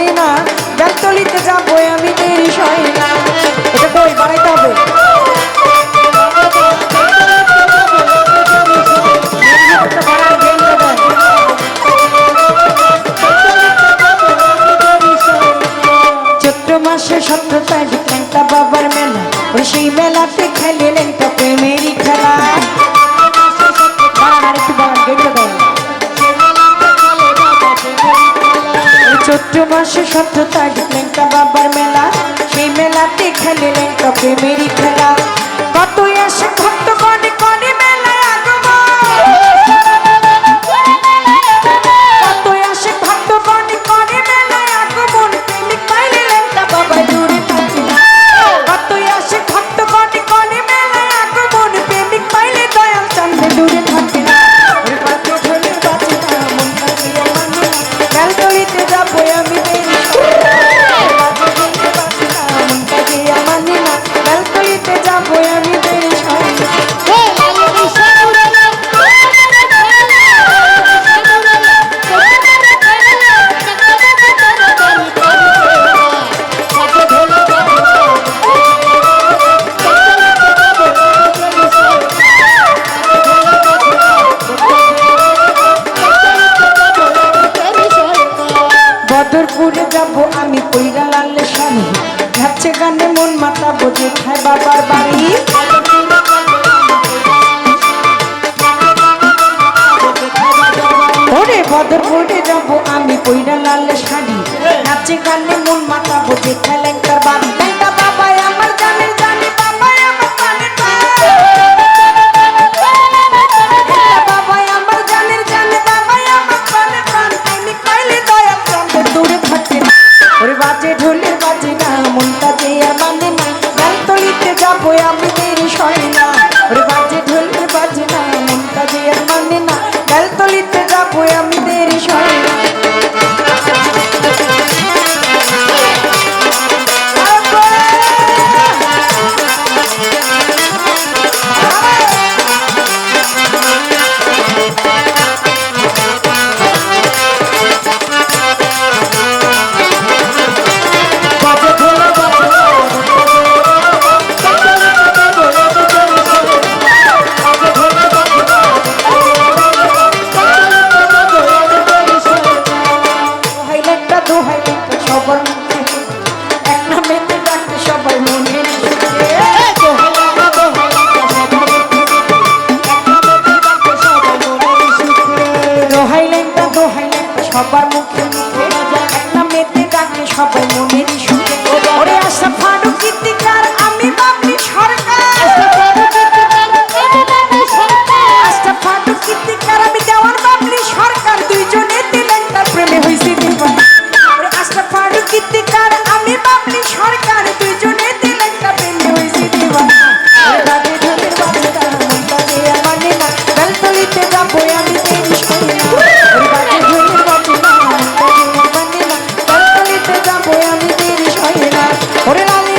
জানি না ব্যাগতলিতে যাব আমি দেরি সয় না। এটা তো ওই বাড়াইতে হবে। চৈত্র মাসে সত্য তারিখ বাবার মেলা। ওই সেই মেলাতে খেলে লেংটা প্রেমে চৈত্র মাসে সত্য তারিখ লেঙ্কা বাবার মেলা। সেই মেলাতে খেলে লেঙ্কা প্রেমেরই খেলা। যাব হ্যাঁ, জেঠায় বাবার বাড়ি। ওরে বদর পড়ে যাব আমি পৈরা লাল শাড়ি। নাচে গানে মন মাতাবো জেঠায় ওরে লাল।